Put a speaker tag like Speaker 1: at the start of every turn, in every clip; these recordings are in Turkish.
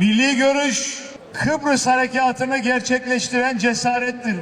Speaker 1: Milli görüş Kıbrıs harekatını gerçekleştiren cesarettir.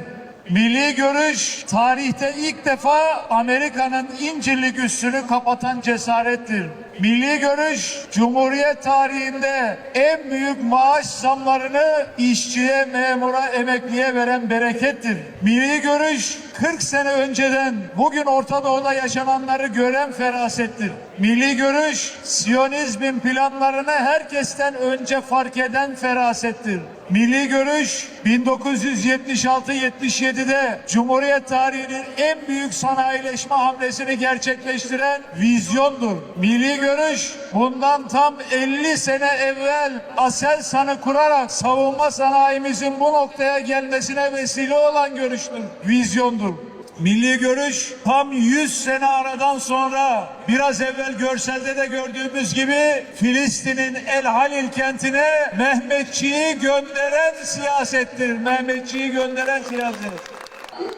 Speaker 1: Milli görüş tarihte ilk defa Amerika'nın İncirlik üssünü kapatan cesarettir. Milli görüş Cumhuriyet tarihinde en büyük maaş zamlarını işçiye, memura, emekliye veren berekettir. Milli görüş 40 sene önceden bugün Orta Doğu'da yaşananları gören ferasettir. Milli görüş Siyonizmin planlarını herkesten önce fark eden ferasettir. Milli görüş 1976-77'de Cumhuriyet tarihinin en büyük sanayileşme hamlesini gerçekleştiren vizyondur. Milli görüş bundan tam 50 sene evvel Aselsan'ı kurarak savunma sanayimizin bu noktaya gelmesine vesile olan görüştür, vizyondur. Milli görüş tam 100 sene aradan sonra biraz evvel görselde de gördüğümüz gibi Filistin'in El Halil kentine Mehmetçiği gönderen siyasettir. Mehmetçiği gönderen siyaset.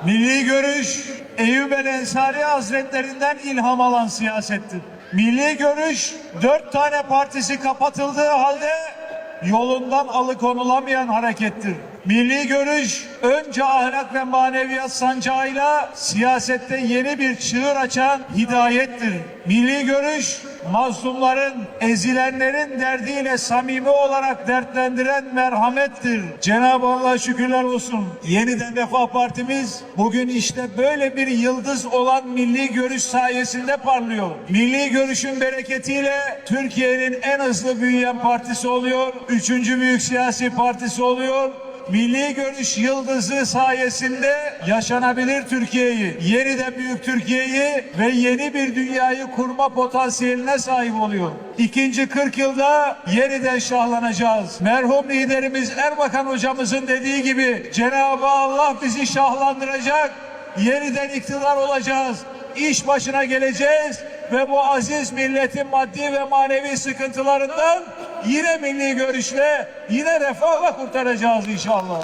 Speaker 1: Milli görüş Eyüp el Ensari Hazretlerinden ilham alan siyasettir. Milli görüş dört tane partisi kapatıldığı halde yolundan alıkonulamayan harekettir. Milli görüş önce ahlak ve maneviyat sancağıyla siyasette yeni bir çığır açan hidayettir. Milli görüş mazlumların, ezilenlerin derdiyle samimi olarak dertlendiren merhamettir. Cenab-ı Allah şükürler olsun. Yeniden Refah Partimiz bugün işte böyle bir yıldız olan milli görüş sayesinde parlıyor. Milli görüşün bereketiyle Türkiye'nin en hızlı büyüyen partisi oluyor. Üçüncü büyük siyasi partisi oluyor. Milli görüş yıldızı sayesinde yaşanabilir Türkiye'yi, yeniden büyük Türkiye'yi ve yeni bir dünyayı kurma potansiyeline sahip oluyor. İkinci 40 yılda yeniden şahlanacağız. Merhum liderimiz Erbakan hocamızın dediği gibi Cenab-ı Allah bizi şahlandıracak, yeniden iktidar olacağız. İş başına geleceğiz ve bu aziz milletin maddi ve manevi sıkıntılarından yine milli görüşle, yine refahla kurtaracağız inşallah.